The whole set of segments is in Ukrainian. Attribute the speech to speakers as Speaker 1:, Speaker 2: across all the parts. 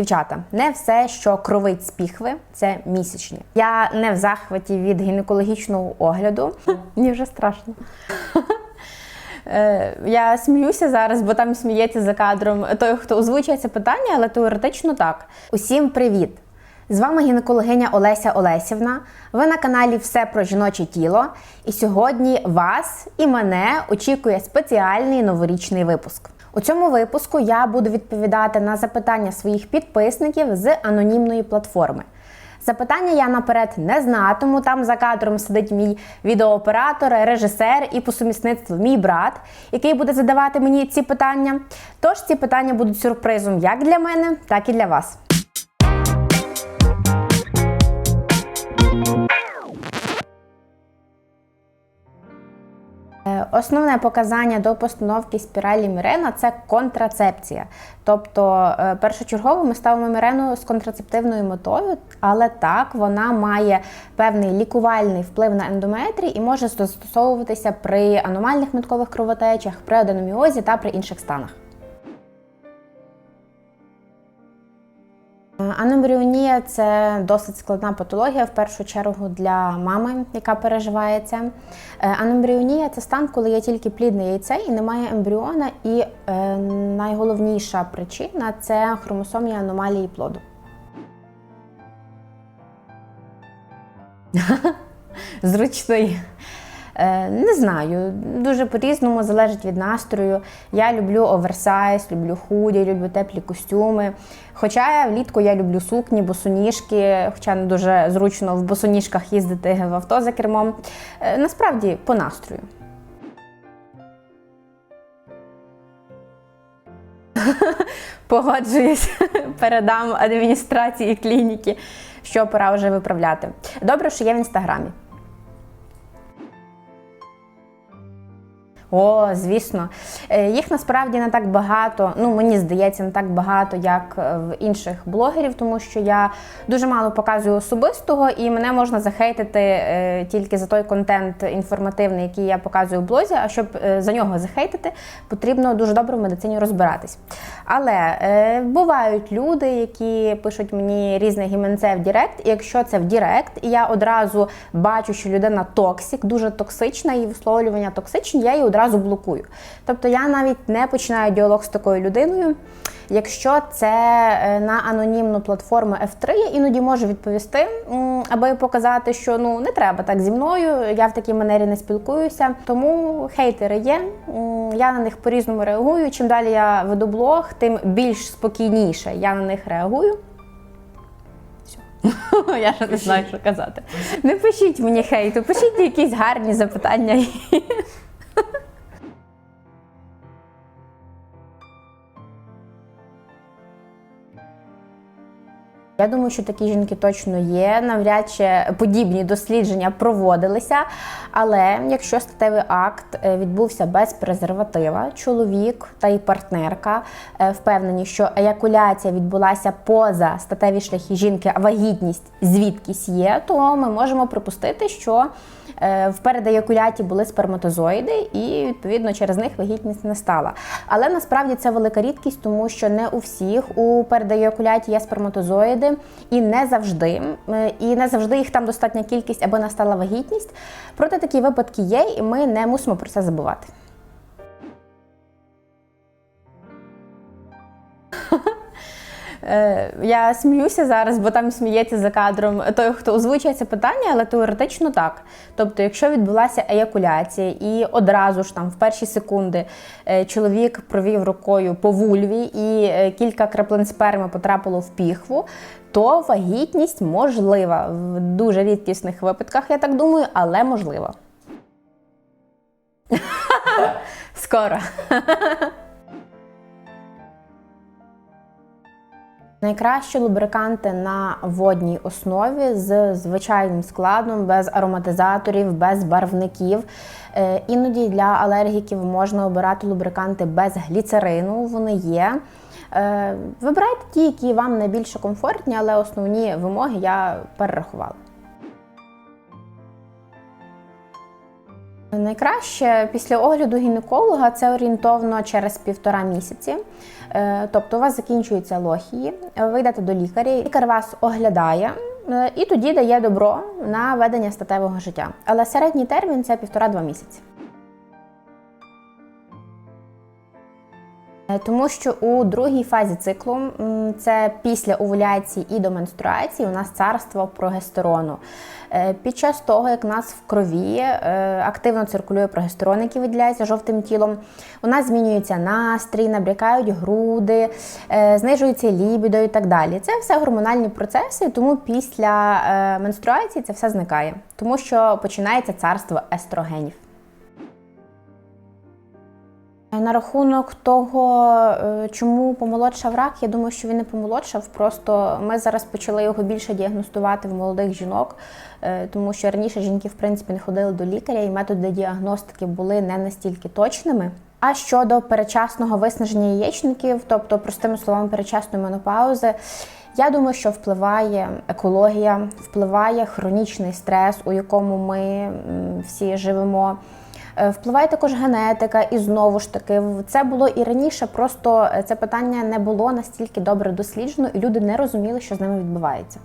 Speaker 1: Дівчата, не все, що кровить з піхви, це місячні. Я не в захваті від гінекологічного огляду. Мені вже страшно. Е, Я сміюся зараз, бо там сміється за кадром той, хто озвучує це питання, але теоретично так. Усім привіт! З вами гінекологиня Олеся Олесівна. Ви на каналі Все про жіноче тіло. І сьогодні вас і мене очікує спеціальний новорічний випуск. У цьому випуску я буду відповідати на запитання своїх підписників з анонімної платформи. Запитання я наперед не знатиму. Там за кадром сидить мій відеооператор, режисер і по сумісництву мій брат, який буде задавати мені ці питання. Тож ці питання будуть сюрпризом як для мене, так і для вас. Основне показання до постановки спіралі Мірена це контрацепція. Тобто, е, першочергово ми ставимо Мірену з контрацептивною метою, але так вона має певний лікувальний вплив на ендометрій і може застосовуватися при аномальних меткових кровотечах, при аденоміозі та при інших станах. Анембріонія це досить складна патологія, в першу чергу для мами, яка переживає це. Е, Анембріонія це стан, коли є тільки плідне яйце і немає ембріона. І е, найголовніша причина це хромосомні аномалії плоду. Зручний. Е, Не знаю, дуже по-різному залежить від настрою. Я люблю оверсайз, люблю худі, люблю теплі костюми. Хоча влітку я люблю сукні, босоніжки, хоча не дуже зручно в босоніжках їздити в авто за кермом. Е, Насправді по настрою. Погоджуюсь, передам адміністрації клініки, що пора вже виправляти. Добре, що є в інстаграмі. О, звісно, Е, їх насправді не так багато. Ну мені здається, не так багато, як е, в інших блогерів, тому що я дуже мало показую особистого, і мене можна захейтити е, тільки за той контент інформативний, який я показую в блозі. А щоб за нього захейтити, потрібно дуже добре в медицині розбиратись. Але бувають люди, які пишуть мені різне гіменце в Дірект. І якщо це в Дірект, і я одразу бачу, що людина токсик, дуже токсична, і висловлювання токсичні, я її одразу блокую. Тобто я навіть не починаю діалог з такою людиною. Якщо це е, на анонімну платформу F3, я іноді можу відповісти, аби показати, що ну не треба так зі мною, я в такій манері не спілкуюся. Тому хейтери є. Я на них по-різному реагую. Чим далі я веду блог, тим більш спокійніше я на них реагую. Я ж не знаю, що казати. Не пишіть мені хейту, пишіть якісь гарні запитання. Я думаю, що такі жінки точно є. Навряд чи подібні дослідження проводилися. Але якщо статевий акт е, відбувся без презерватива, чоловік та й партнерка е, впевнені, що еякуляція відбулася поза статеві шляхи жінки, а вагітність звідкись є, то ми можемо припустити, що в передеякуляті були сперматозоїди, і відповідно через них вагітність не стала. Але насправді це велика рідкість, тому що не у всіх у передеякуляті є сперматозоїди, і не завжди, е, і не завжди їх там достатня кількість, аби настала вагітність. Проте такі випадки є, і ми не мусимо про це забувати. Я сміюся зараз, бо там сміється за кадром той, хто озвучує це питання, але теоретично так. Тобто, якщо відбулася еякуляція, і одразу ж там в перші секунди е, чоловік провів рукою по вульві, і е, кілька краплин сперми потрапило в піхву, то вагітність можлива в дуже рідкісних випадках, я так думаю, але можлива. Скоро. Найкращі лубриканти на водній основі з звичайним складом, без ароматизаторів, без барвників. Е, Іноді для алергіків можна обирати лубриканти без гліцерину, вони є. Е, Вибирайте ті, які вам найбільше комфортні, але основні вимоги я перерахувала. Найкраще після огляду гінеколога це орієнтовно через півтора місяці. Е, Тобто у вас закінчуються лохії, ви йдете до лікаря, лікар вас оглядає е, і тоді дає добро на ведення статевого життя. Але середній термін це півтора-два місяці. Тому що у другій фазі циклу, це після овуляції і до менструації, у нас царство прогестерону. Е, Під час того, як у нас в крові е, активно циркулює прогестерон, який виділяється жовтим тілом, у нас змінюється настрій, набрякають груди, е, знижується лібідо і так далі. Це все гормональні процеси, тому після е, менструації це все зникає, тому що починається царство естрогенів. На рахунок того, е, чому помолодшав рак, я думаю, що він не помолодшав. Просто ми зараз почали його більше діагностувати в молодих жінок, е, тому що раніше жінки, в принципі, не ходили до лікаря, і методи діагностики були не настільки точними. А щодо перечасного виснаження яєчників, тобто, простими словами, перечасної менопаузи, я думаю, що впливає екологія, впливає хронічний стрес, у якому ми всі живемо. Е, Впливає також генетика, і знову ж таки, це було і раніше, просто е, це питання не було настільки добре досліджено, і люди не розуміли, що з ними відбувається.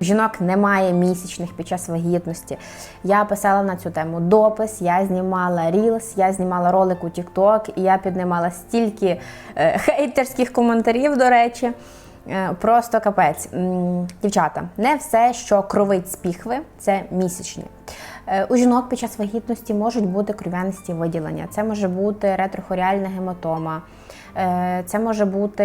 Speaker 1: Жінок немає місячних під час вагітності. Я писала на цю тему допис, я знімала рілс, я знімала ролик у TikTok, і я піднімала стільки е, хейтерських коментарів, до речі. Просто капець. Дівчата, не все, що кровить з піхви, це місячні. Е, У жінок під час вагітності можуть бути кров'янисті виділення. Це може бути ретрохоріальна гематома. Е, Це може бути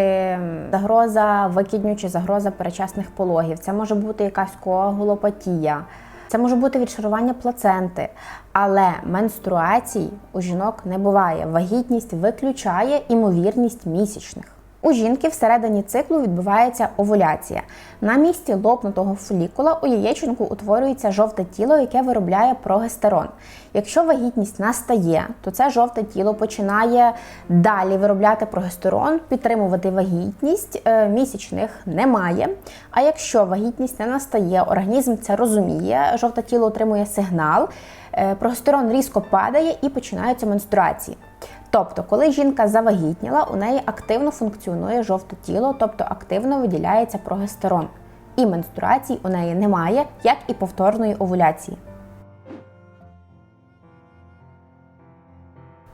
Speaker 1: загроза викидню чи загроза перечасних пологів. Це може бути якась коагулопатія. Це може бути відшарування плаценти, але менструацій у жінок не буває. Вагітність виключає імовірність місячних. У жінки всередині циклу відбувається овуляція. На місці лопнутого фолікула у яєчнику утворюється жовте тіло, яке виробляє прогестерон. Якщо вагітність настає, то це жовте тіло починає далі виробляти прогестерон, підтримувати вагітність, е, місячних немає. А якщо вагітність не настає, організм це розуміє, жовте тіло отримує сигнал, е, прогестерон різко падає і починаються менструації. Тобто, коли жінка завагітніла, у неї активно функціонує жовте тіло, тобто активно виділяється прогестерон. І менструацій у неї немає, як і повторної овуляції.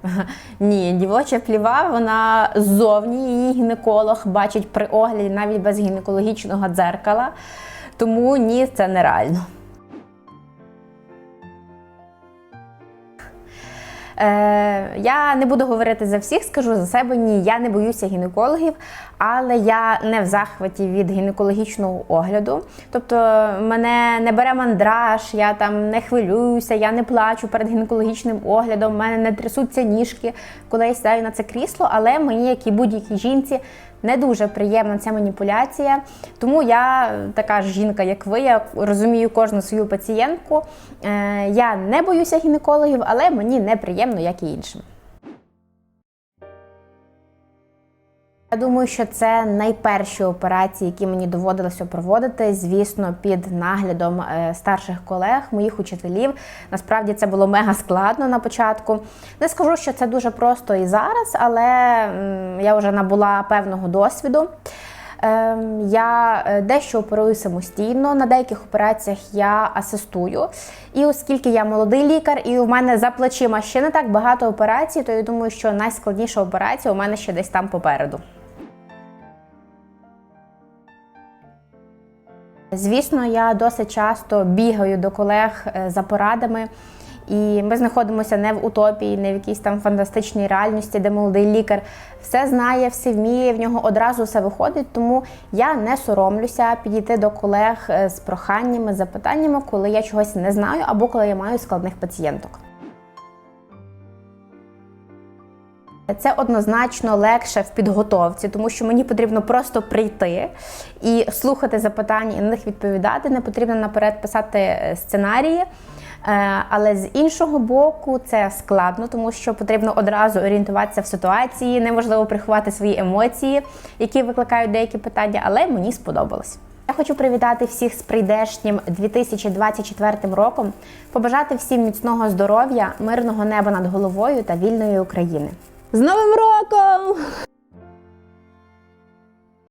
Speaker 1: Ні, дівоча пліва, вона ззовні її гінеколог бачить при огляді навіть без гінекологічного дзеркала. Тому ні, це нереально. Е, я не буду говорити за всіх, скажу за себе. Ні, я не боюся гінекологів, але я не в захваті від гінекологічного огляду. Тобто мене не бере мандраж, я там не хвилююся, я не плачу перед гінекологічним оглядом, в мене не трясуться ніжки, коли я сідаю на це крісло, але мені, як і будь-якій жінці, не дуже приємна ця маніпуляція. Тому я така ж жінка, як ви, я розумію кожну свою пацієнтку. Е, Я не боюся гінекологів, але мені неприємно, як і іншим. Я думаю, що це найперші операції, які мені доводилося проводити, звісно, під наглядом е, старших колег, моїх учителів. Насправді це було мега складно на початку. Не скажу, що це дуже просто і зараз, але я вже набула певного досвіду. Ем, Я е, дещо оперую самостійно, на деяких операціях я асистую. І оскільки я молодий лікар, і у мене за плечима ще не так багато операцій, то я думаю, що найскладніша операція у мене ще десь там попереду. Звісно, я досить часто бігаю до колег е, за порадами. І ми знаходимося не в утопії, не в якійсь там фантастичній реальності, де молодий лікар все знає, все вміє, в нього одразу все виходить. Тому я не соромлюся підійти до колег е, з проханнями, запитаннями, коли я чогось не знаю або коли я маю складних пацієнток. Це однозначно легше в підготовці, тому що мені потрібно просто прийти і слухати запитання і на них відповідати. Не потрібно наперед писати е, сценарії. Е, Але з іншого боку, це складно, тому що потрібно одразу орієнтуватися в ситуації, неможливо приховати свої емоції, які викликають деякі питання, але мені сподобалось. Я хочу привітати всіх з прийдешнім 2024 роком, побажати всім міцного здоров'я, мирного неба над головою та вільної України.
Speaker 2: З Новим роком!